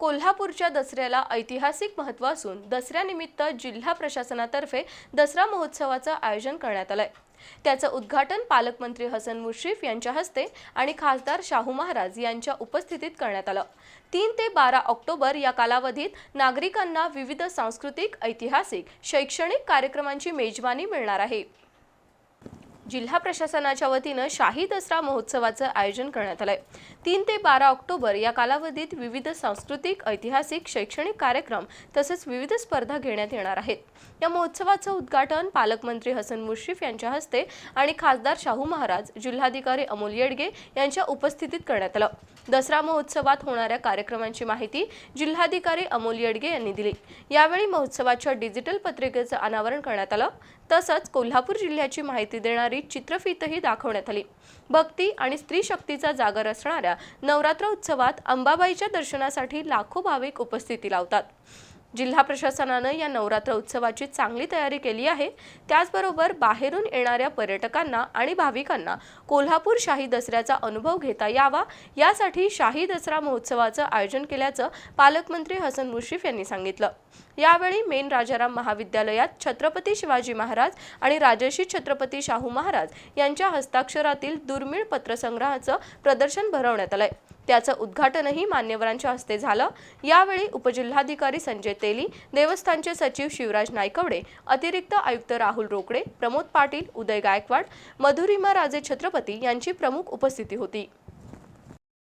कोल्हापूरच्या दसऱ्याला ऐतिहासिक महत्त्व असून दसऱ्यानिमित्त जिल्हा प्रशासनातर्फे दसरा महोत्सवाचं आयोजन करण्यात आलंय. त्याचं उद्घाटन पालकमंत्री हसन मुश्रीफ यांच्या हस्ते आणि खासदार शाहू महाराज यांच्या उपस्थितीत करण्यात आलं. तीन ते बारा ऑक्टोबर या कालावधीत नागरिकांना विविध सांस्कृतिक ऐतिहासिक शैक्षणिक कार्यक्रमांची मेजवानी मिळणार आहे. जिल्हा प्रशासनाच्या वतीनं शाही दसरा महोत्सवाचं आयोजन करण्यात आलंय. तीन ते बारा ऑक्टोबर या कालावधीत विविध सांस्कृतिक ऐतिहासिक शैक्षणिक कार्यक्रम तसेच विविध स्पर्धा घेण्यात येणार आहेत. या महोत्सवाचं उद्घाटन पालकमंत्री हसन मुश्रीफ यांच्या हस्ते आणि खासदार शाहू महाराज जिल्हाधिकारी अमोल येडगे यांच्या उपस्थितीत करण्यात आलं. दसरा महोत्सवात होणाऱ्या कार्यक्रमांची माहिती जिल्हाधिकारी अमोल येडगे यांनी दिली. यावेळी महोत्सवाच्या डिजिटल पत्रिकेचं अनावरण करण्यात आलं. तसंच कोल्हापूर जिल्ह्याची माहिती देणारी चित्रफीतही दाखवण्यात आली. भक्ती आणि स्त्री शक्तीचा जागर असणाऱ्या नवरात्र उत्सवात अंबाबाईच्या दर्शनासाठी लाखो भाविक उपस्थिती लावतात. जिल्हा प्रशासनानं या नवरात्र उत्सवाची चांगली तयारी केली आहे. त्याचबरोबर बाहेरून येणाऱ्या पर्यटकांना आणि भाविकांना कोल्हापूर शाही दसऱ्याचा अनुभव घेता यावा. यासाठी शाही दसरा महोत्सवाचं आयोजन केल्याचं पालकमंत्री हसन मुश्रीफ यांनी सांगितलं. यावेळी मेन राजाराम महाविद्यालयात छत्रपती शिवाजी महाराज आणि राजर्षी छत्रपती शाहू महाराज यांच्या हस्ताक्षरातील दुर्मिळ पत्रसंग्रहाचं प्रदर्शन भरवण्यात आलंय. त्याचं उद्घाटनही मान्यवरांच्या हस्ते झालं. यावेळी उपजिल्हाधिकारी संजय तेली देवस्थानचे सचिव शिवराज नायकवडे अतिरिक्त आयुक्त राहुल रोकडे प्रमोद पाटील उदय गायकवाड मधुरिमा राजे छत्रपती यांची प्रमुख उपस्थिती होती.